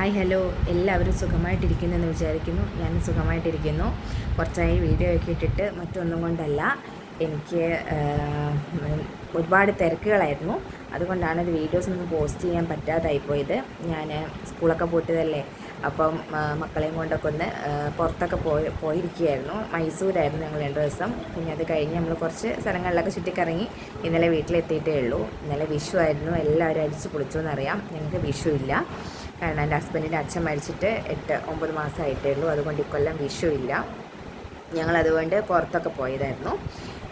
Hi hello എല്ലാവരും സുഖമായിട്ടിരിക്കുന്നു എന്ന് വിചാരിക്കുന്നു. ഞാൻ സുഖമായിട്ടിരിക്കുന്നു. കുറച്ചായി വീഡിയോ ഒക്കെ ഇട്ടിട്ട് മറ്റൊന്നും കൊണ്ടല്ല. എനിക്ക് ഒരുപാട് തിരക്കുകളായിരുന്നു. അതുകൊണ്ടാണ് വീഡിയോസ് ഒന്നും പോസ്റ്റ് ചെയ്യാൻ പറ്റാതായി പോയത് ഞാൻ സ്കൂളൊക്കെ പോയിട്ടതല്ലേ അപ്പം മക്കളെയും കൊണ്ടൊക്കെ ഒന്ന് പുറത്തൊക്കെ പോയി പോയിരിക്കുകയായിരുന്നു. മൈസൂരായിരുന്നു ഞങ്ങൾ രണ്ട് ദിവസം. പിന്നെ അത് കഴിഞ്ഞ് നമ്മൾ കുറച്ച് സ്ഥലങ്ങളിലൊക്കെ ചുറ്റിക്കറങ്ങി ഇന്നലെ വീട്ടിലെത്തിയിട്ടേ ഉള്ളൂ. ഇന്നലെ വിഷു ആയിരുന്നു. എല്ലാവരും അടിച്ച് പൊളിച്ചു എന്നറിയാം ഞങ്ങൾക്ക് വിഷു ഇല്ല. കാരണം എന്റെ ഹസ്ബൻഡിന്റെ അച്ഛൻ മരിച്ചിട്ട് എട്ട് ഒമ്പത് മാസമായിട്ടേ ഉള്ളൂ. അതുകൊണ്ട് ഇക്കൊല്ലം വിഷു ഇല്ല. ഞങ്ങൾ അതുകൊണ്ട് പുറത്തൊക്കെ പോയതായിരുന്നു.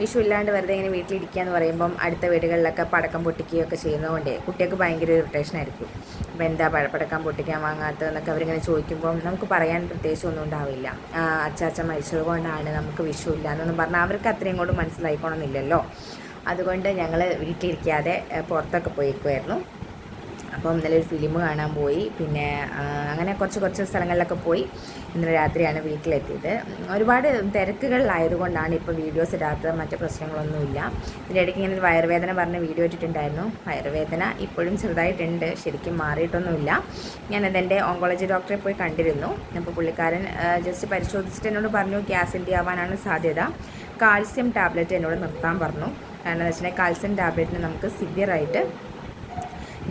വിഷു ഇല്ലാണ്ട് വെറുതെ ഇങ്ങനെ വീട്ടിലിരിക്കുക എന്ന് പറയുമ്പം അടുത്ത വീടുകളിലൊക്കെ പടക്കം പൊട്ടിക്കുകയൊക്കെ ചെയ്യുന്നതുകൊണ്ട് കുട്ടികൾക്ക് ഭയങ്കര ഇറിറ്റേഷൻ ആയിരിക്കും. അപ്പോൾ എന്താ പടക്കം പൊട്ടിക്കാൻ വാങ്ങാത്തതെന്നൊക്കെ അവരിങ്ങനെ ചോദിക്കുമ്പം നമുക്ക് പറയാൻ പ്രത്യേകിച്ച് ഒന്നും ഉണ്ടാവില്ല. അച്ചാച്ച മരിച്ചത് കൊണ്ടാണ് നമുക്ക് വിഷു ഇല്ല എന്നൊന്നും പറഞ്ഞാൽ അവർക്ക് അത്രയും കൊണ്ട് മനസ്സിലായിക്കോണമെന്നില്ലല്ലോ അതുകൊണ്ട് ഞങ്ങൾ വീട്ടിലിരിക്കാതെ പുറത്തൊക്കെ പോയിക്കുമായിരുന്നു അപ്പോൾ ഇന്നലെ ഒരു ഫിലിം കാണാൻ പോയി. പിന്നെ അങ്ങനെ കുറച്ച് കുറച്ച് സ്ഥലങ്ങളിലൊക്കെ പോയി. ഇന്നലെ രാത്രിയാണ് വീട്ടിലെത്തിയത്. ഒരുപാട് തിരക്കുകളിലായതുകൊണ്ടാണ് ഇപ്പോൾ വീഡിയോസ് ഇടാത്തത് മറ്റ് പ്രശ്നങ്ങളൊന്നുമില്ല. ഇതിന്റെ ഇടയ്ക്ക് ഇങ്ങനെ വയറുവേദന പറഞ്ഞ വീഡിയോ ഇട്ടിട്ടുണ്ടായിരുന്നു. വയറുവേദന ഇപ്പോഴും ചെറുതായിട്ടുണ്ട്. ശരിക്കും മാറിയിട്ടൊന്നുമില്ല. ഞാനതെന്റെ ഓങ്കോളജി ഡോക്ടറെ പോയി കണ്ടിരുന്നു. അപ്പോൾ പുള്ളിക്കാരൻ ജസ്റ്റ് പരിശോധിച്ചിട്ട് എന്നോട് പറഞ്ഞു ഗ്യാസിന്റെ ആവാനാണ് സാധ്യത. കാൽസ്യം ടാബ്ലറ്റ് എന്നോട് നിർത്താൻ പറഞ്ഞു. കാരണം എന്ന് വെച്ചിട്ടുണ്ടെങ്കിൽ കാൽസ്യം ടാബ്ലറ്റിന് നമുക്ക് സിവിയറായിട്ട്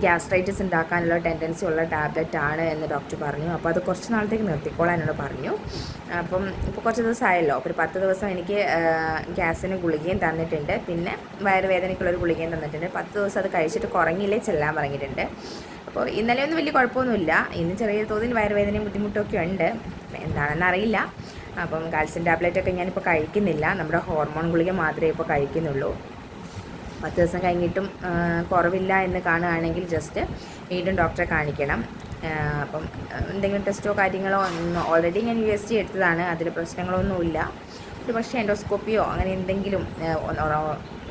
ഗ്യാസ്ട്രൈറ്റിസ് ഉണ്ടാക്കാനുള്ള ടെൻഡൻസി ഉള്ള ടാബ്ലറ്റ് ആണ് എന്ന് ഡോക്ടർ പറഞ്ഞു. അപ്പോൾ അത് കുറച്ച് നാളത്തേക്ക് നിർത്തിക്കോളാൻ എന്നോട് പറഞ്ഞു. അപ്പം ഇപ്പോൾ കുറച്ച് ദിവസമായല്ലോ. ഒരു പത്ത് ദിവസം എനിക്ക് ഗ്യാസിന് ഗുളികയും തന്നിട്ടുണ്ട്. പിന്നെ വയറുവേദനയ്ക്കുള്ളൊരു ഗുളികയും തന്നിട്ടുണ്ട്. പത്ത് ദിവസം അത് കഴിച്ചിട്ട് കുറഞ്ഞില്ലേ ചെല്ലാൻ പറഞ്ഞിട്ടുണ്ട്. അപ്പോൾ ഇന്നലെ ഒന്നും വലിയ കുഴപ്പമൊന്നുമില്ല. ഇന്ന് ചെറിയ തോതിൽ വയറുവേദനയും ബുദ്ധിമുട്ടൊക്കെ ഉണ്ട്. എന്താണെന്ന് അറിയില്ല. അപ്പം കാൽസ്യം ടാബ്ലറ്റൊക്കെ ഞാനിപ്പോൾ കഴിക്കുന്നില്ല. നമ്മുടെ ഹോർമോൺ ഗുളിക മാത്രമേ ഇപ്പോൾ കഴിക്കുന്നുള്ളൂ. പത്ത് ദിവസം കഴിഞ്ഞിട്ടും കുറവില്ല എന്ന് കാണുകയാണെങ്കിൽ ജസ്റ്റ് വീണ്ടും ഡോക്ടറെ കാണിക്കണം. അപ്പം എന്തെങ്കിലും ടെസ്റ്റോ കാര്യങ്ങളോ ഓൾറെഡി ഞാൻ യു എസ് ടി എടുത്തതാണ്. അതിൽ പ്രശ്നങ്ങളൊന്നുമില്ല. ഒരു പക്ഷേ എൻഡോസ്കോപ്പിയോ അങ്ങനെ എന്തെങ്കിലും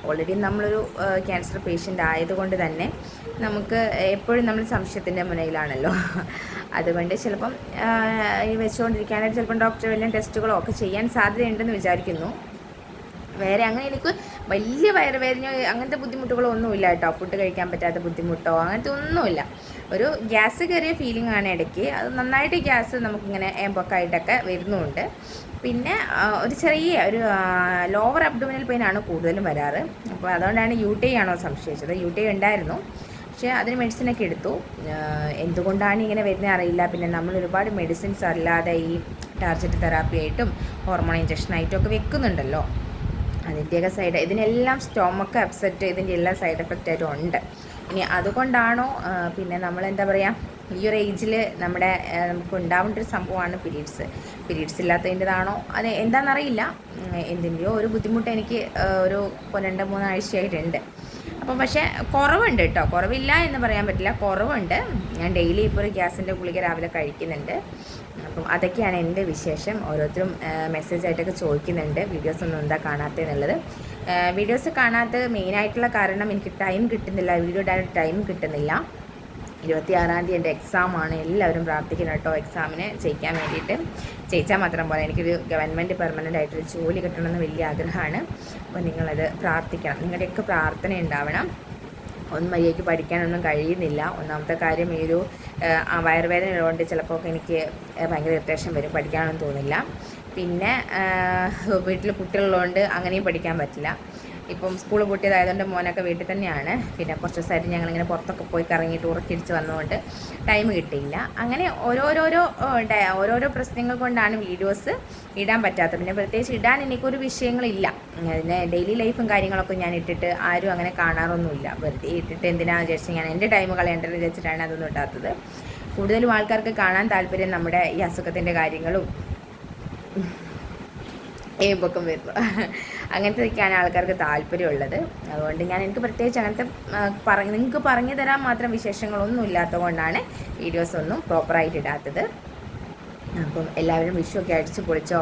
ഓൾറെഡി നമ്മളൊരു ക്യാൻസർ പേഷ്യന്റ് ആയതുകൊണ്ട് തന്നെ നമുക്ക് എപ്പോഴും നമ്മൾ സംശയത്തിന്റെ മുനയിലാണല്ലോ. അതുകൊണ്ട് ചിലപ്പം വെച്ചുകൊണ്ടിരിക്കാനായിട്ട് ചിലപ്പം ഡോക്ടർ വല്ല ടെസ്റ്റുകളോ ഒക്കെ ചെയ്യാൻ സാധ്യതയുണ്ടെന്ന് വിചാരിക്കുന്നു. വേറെ അങ്ങനെ എനിക്ക് വലിയ വയറുവേദനയോ അങ്ങനത്തെ ബുദ്ധിമുട്ടുകളോ ഒന്നുമില്ല കേട്ടോ. ഫുഡ് കഴിക്കാൻ പറ്റാത്ത ബുദ്ധിമുട്ടോ അങ്ങനത്തെ ഒന്നുമില്ല. ഒരു ഗ്യാസ് കയറിയ ഫീലിംഗ് ആണ് ഇടയ്ക്ക്. അത് നന്നായിട്ട് ഗ്യാസ് നമുക്കിങ്ങനെ ഏമ്പൊക്കായിട്ടൊക്കെ വരുന്നുണ്ട്. പിന്നെ ഒരു ചെറിയ ഒരു ലോവർ അബ്ഡോമിനൽ ആണ് കൂടുതലും വരാറ്. അപ്പോൾ അതുകൊണ്ടാണ് യു ടി ആണോ സംശയിച്ചത്. യു ടി ഉണ്ടായിരുന്നു. പക്ഷേ അതിന് മെഡിസിനൊക്കെ എടുത്തു. എന്തുകൊണ്ടാണ് ഇങ്ങനെ വരുന്നത് അറിയില്ല. പിന്നെ നമ്മൾ ഒരുപാട് മെഡിസിൻസ് അല്ലാതെ ഈ ടാർജറ്റ് തെറാപ്പി ആയിട്ടും ഹോർമോൺ ഇഞ്ചക്ഷനായിട്ടും ഒക്കെ വെക്കുന്നുണ്ടല്ലോ. അതിന്റെയൊക്കെ സൈഡ് ഇതിനെല്ലാം സ്റ്റോമക്ക് അപ്സെറ്റ് ഇതിന്റെ എല്ലാ സൈഡ് എഫക്റ്റ് ആയിട്ടും ഉണ്ട്. ഇനി അതുകൊണ്ടാണോ പിന്നെ നമ്മൾ എന്താ പറയുക ഈ ഒരു ഏജിൽ നമ്മുടെ നമുക്ക് ഉണ്ടാവേണ്ട ഒരു സംഭവമാണ് പീരീഡ്സ് പീരീഡ്സ് ഇല്ലാത്തതിന്റെതാണോ? അത് എന്താണെന്നറിയില്ല എന്തിന്റെയോ ഒരു ബുദ്ധിമുട്ട് എനിക്ക് ഒരു രണ്ട് മൂന്നാഴ്ചയായിട്ടുണ്ട്. അപ്പോൾ പക്ഷേ കുറവുണ്ട് കേട്ടോ. കുറവില്ല എന്ന് പറയാൻ പറ്റില്ല. കുറവുണ്ട്. ഞാൻ ഡെയിലി ഇപ്പോൾ ഒരു ഗ്യാസിന്റെ ഗുളിക രാവിലെ കഴിക്കുന്നുണ്ട്. അപ്പം അതൊക്കെയാണ് എന്റെ വിശേഷം. ഓരോരുത്തരും മെസ്സേജ് ആയിട്ടൊക്കെ ചോദിക്കുന്നുണ്ട്. വീഡിയോസ് ഒന്നും എന്താ കാണാത്തതെന്നുള്ളത് വീഡിയോസ് കാണാത്ത മെയിനായിട്ടുള്ള കാരണം എനിക്ക് ടൈം കിട്ടുന്നില്ല. വീഡിയോ ഇടാൻ ടൈം കിട്ടുന്നില്ല. ഇരുപത്തി ആറാം തീയതി എന്റെ എക്സാമാണ് എല്ലാവരും പ്രാർത്ഥിക്കണം കേട്ടോ എക്സാമിന് ജയിക്കാൻ വേണ്ടിയിട്ട്. ജയിച്ചാൽ മാത്രം പോലെ എനിക്കൊരു ഗവൺമെന്റ് പെർമനന്റ് ആയിട്ടൊരു ജോലി കിട്ടണമെന്ന് വലിയ ആഗ്രഹമാണ്. അപ്പോൾ നിങ്ങളത് പ്രാർത്ഥിക്കണം. നിങ്ങളുടെയൊക്കെ പ്രാർത്ഥന ഉണ്ടാവണം. ഒന്നും മര്യാദയ്ക്ക് പഠിക്കാനൊന്നും കഴിയുന്നില്ല. ഒന്നാമത്തെ കാര്യം ഈ ഒരു വയറുവേദന ഉള്ളതുകൊണ്ട് ചിലപ്പോൾ എനിക്ക് ഭയങ്കര ഇറിറ്റേഷൻ വരും. പഠിക്കാനൊന്നും തോന്നില്ല. പിന്നെ വീട്ടിൽ കുട്ടികളുള്ളതുകൊണ്ട് അങ്ങനെയും പഠിക്കാൻ പറ്റില്ല. ഇപ്പം സ്കൂൾ പൂട്ടിയതായതുകൊണ്ട് മോനൊക്കെ വീട്ടിൽ തന്നെയാണ്. പിന്നെ കുറച്ച് ദിവസമായിട്ട് ഞങ്ങളിങ്ങനെ പുറത്തൊക്കെ പോയി കറങ്ങി ടൂറൊക്കെ വന്നുകൊണ്ട് ടൈം കിട്ടിയില്ല. അങ്ങനെ ഓരോരോരോ ഓരോരോ പ്രശ്നങ്ങൾ കൊണ്ടാണ് വീഡിയോസ് ഇടാൻ പറ്റാത്തത്. പിന്നെ പ്രത്യേകിച്ച് ഇടാൻ എനിക്കൊരു വിഷയങ്ങളില്ല. അതിന് ഡെയിലി ലൈഫും കാര്യങ്ങളൊക്കെ ഞാൻ ഇട്ടിട്ട് ആരും അങ്ങനെ കാണാറൊന്നുമില്ല. വെറുതെ ഇട്ടിട്ട് എന്തിനാണെന്ന് വിചാരിച്ചാൽ ഞാൻ എന്റെ ടൈം കളയേണ്ടതെന്ന് വിചാരിച്ചിട്ടാണ് അതൊന്നും ഇടാത്തത്. കൂടുതലും ആൾക്കാർക്ക് കാണാൻ താല്പര്യം നമ്മുടെ ഈ അസുഖത്തിന്റെ കാര്യങ്ങളും ഏമ്പൊക്കം വരുന്നു അങ്ങനത്തെയൊക്കെയാണ് ആൾക്കാർക്ക് താല്പര്യമുള്ളത്. അതുകൊണ്ട് ഞാൻ എനിക്ക് പ്രത്യേകിച്ച് അങ്ങനത്തെ പറഞ്ഞ് നിങ്ങൾക്ക് പറഞ്ഞു തരാൻ മാത്രം വിശേഷങ്ങളൊന്നും ഇല്ലാത്തതുകൊണ്ടാണ് വീഡിയോസ് ഒന്നും പ്രോപ്പറായിട്ട് ഇടാത്തത്. അപ്പം എല്ലാവരും വിഷുവൊക്കെ അടിച്ചു പൊളിച്ചോ?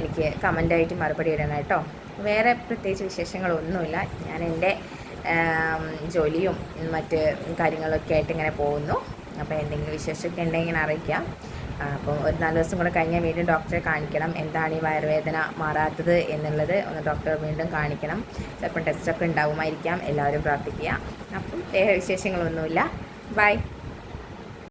എനിക്ക് കമന്റായിട്ട് മറുപടി ഇടണം കേട്ടോ. വേറെ പ്രത്യേകിച്ച് വിശേഷങ്ങളൊന്നുമില്ല. ഞാൻ എന്റെ ജോലിയും മറ്റ് കാര്യങ്ങളൊക്കെ ആയിട്ട് ഇങ്ങനെ പോകുന്നു. അപ്പോൾ എന്തെങ്കിലും വിശേഷമൊക്കെ ഉണ്ടെങ്കിൽ അറിയിക്കാം. അപ്പോൾ ഒരു നാല് ദിവസം കൂടെ കഴിഞ്ഞാൽ വീണ്ടും ഡോക്ടറെ കാണിക്കണം. എന്താണ് ഈ വയറുവേദന മാറാത്തത് എന്നുള്ളത് ഒന്ന് ഡോക്ടറെ വീണ്ടും കാണിക്കണം. ചിലപ്പം ടെസ്റ്റൊക്കെ ഉണ്ടാവുമായിരിക്കാം. എല്ലാവരും പ്രാർത്ഥിക്കുക. അപ്പം വിശേഷങ്ങളൊന്നുമില്ല ബൈ